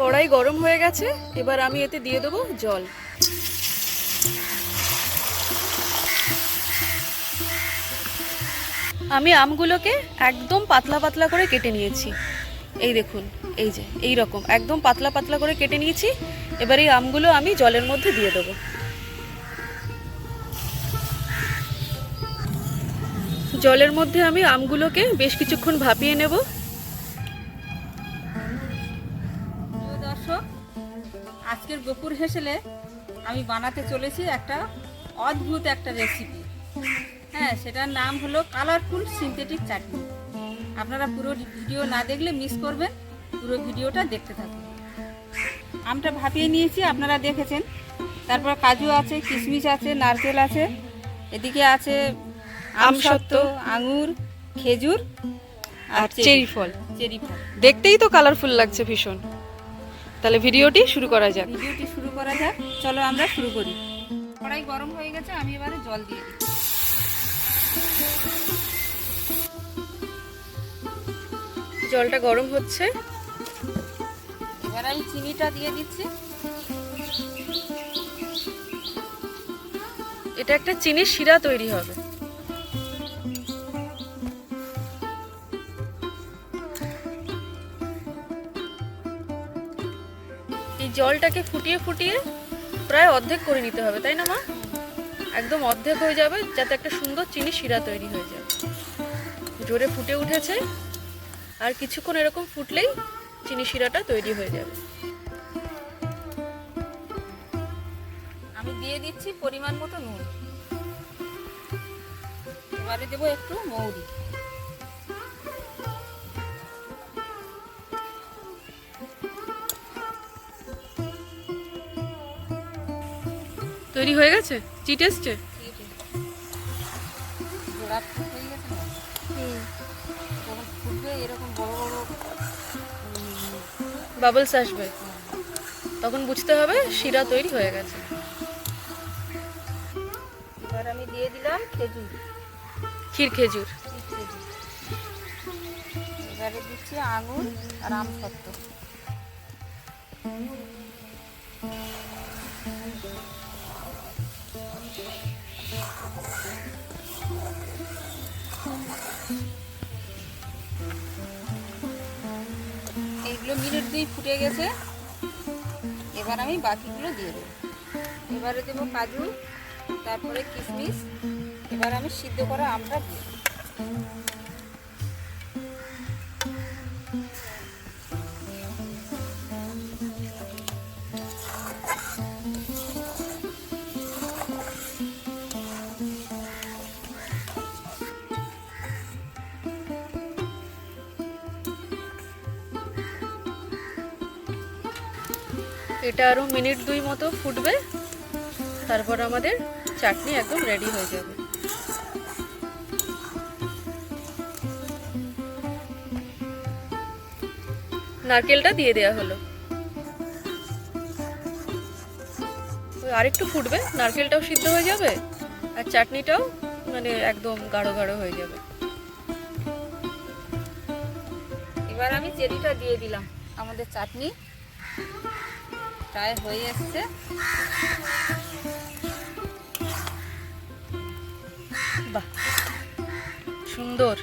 কড়াই গরম হয়ে গেছে, এবার আমি এতে দিয়ে দেবো জল। আমি আমগুলোকে একদম পাতলা পাতলা করে কেটে নিয়েছি। এই দেখুন, এই যে, এই রকম, একদম পাতলা পাতলা করে কেটে নিয়েছি। এবার এই আমগুলো আমি জলের মধ্যে দিয়ে দেবো। জলের মধ্যে আমি আমগুলোকে বেশ কিছুক্ষণ ভাপিয়ে নেব। আজকের গোপুর হেসেলে আমি বানাতে চলেছি একটা অদ্ভুত একটা রেসিপি হ্যাঁ সেটার নাম হলো কালারফুল সিনথেটিক চাটনি আপনারা পুরো ভিডিও না দেখলে মিস করবেন পুরো ভিডিওটা দেখতে থাকুন। আমটা ভাপিয়ে নিয়েছি আপনারা দেখেছেন। তারপর কাজু আছে কিশমিশ আছে নারকেল আছে এদিকে আছে আমসত্ত্ব। আঙুর খেজুর আর চেরি ফল চেরি ফল। দেখতেই তো কালারফুল লাগছে ভীষণ। তাহলে ভিডিওটি শুরু করা যাক। ভিডিওটি শুরু করা যাক। চলো আমরা শুরু করি। কড়াই গরম হয়ে গেছে, আমি এবারে জল দিয়ে দিই জলটা গরম হচ্ছে। এবার আমি চিনিটা দিয়ে দিচ্ছি। এটা একটা চিনির শিরা তৈরি হবে। জলটাকে ফুটিয়ে ফুটিয়ে প্রায় অর্ধেক করে নিতে হবে, তাই না মা? একদম অর্ধেক হয়ে যাবে যাতে একটা সুন্দর চিনি শিরা তৈরি হয়ে যায়। জোরে ফুটে উঠেছে আর কিছুক্ষণ এরকম ফুটলেই চিনি শিরাটা তৈরি হয়ে যাবে। আমি দিয়ে দিচ্ছি পরিমাণ মতো নুন। এবারে দেবো একটু মৌরি। তৈরি হয়ে গেছে? চিট এসছে বাবলস আসবে। তখন বুঝতে হবে শিরা তৈরি হয়ে গেছে। এবার আমি দিয়ে দিলাম খেজুর। ক্ষীর খেজুর। খেজুর এবারে দিচ্ছি আঙুর আর আম সত্ত্ব মিনিট দুই ফুটে গেছে। এবার আমি বাকিগুলো দিয়ে দেবো। এবারে দেবো কাজু, তারপরে কিশমিশ। এবার আমি সিদ্ধ করা আমটা দিয়ে এটা আরও মিনিট দুই মতো ফুটবে। তারপর আমাদের চাটনি একদম রেডি হয়ে যাবে। নারকেলটা দিয়ে দেওয়া হলো। আরেকটু ফুটবে, নারকেলটাও সিদ্ধ হয়ে যাবে আর চাটনিটাও মানে একদম গাঢ় গাঢ় হয়ে যাবে। এবার আমি চেরিটা দিয়ে দিলাম আমাদের চাটনি। প্রায় হয়ে এসছে। বাহ সুন্দর।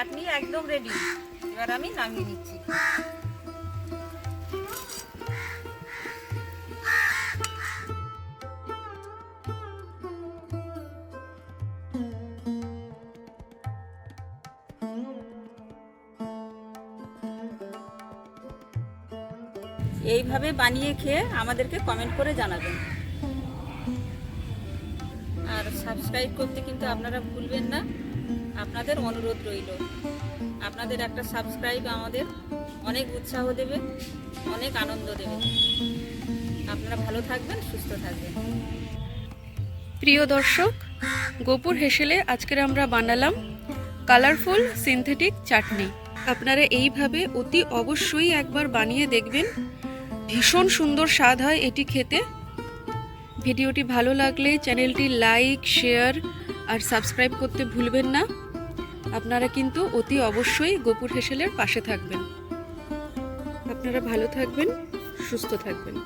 চাটনি একদম রেডি এবার আমি নামিয়ে নিচ্ছি। এইভাবে বানিয়ে খেয়ে আমাদেরকে কমেন্ট করে জানাবেন। আর সাবস্ক্রাইব করতে কিন্তু আপনারা ভুলবেন না। আপনাদের অনুরোধ রইল। আপনাদের একটা সাবস্ক্রাইব আমাদের অনেক উৎসাহ দেবে, অনেক আনন্দ দেবে। আপনারা ভালো থাকবেন, সুস্থ থাকবেন। প্রিয় দর্শক, গোপুর হেসেলে আজকের আমরা বানালাম কালারফুল সিনথেটিক চাটনি। আপনারা এইভাবে অতি অবশ্যই একবার বানিয়ে দেখবেন। ভীষণ সুন্দর স্বাদ হয় এটি খেতে। ভিডিওটি ভালো লাগলে চ্যানেলটি লাইক, শেয়ার আর সাবস্ক্রাইব করতে ভুলবেন না। আপনারা কিন্তু অতি অবশ্যই গোপুর হেসেলের পাশে থাকবেন। আপনারা ভালো থাকবেন সুস্থ থাকবেন।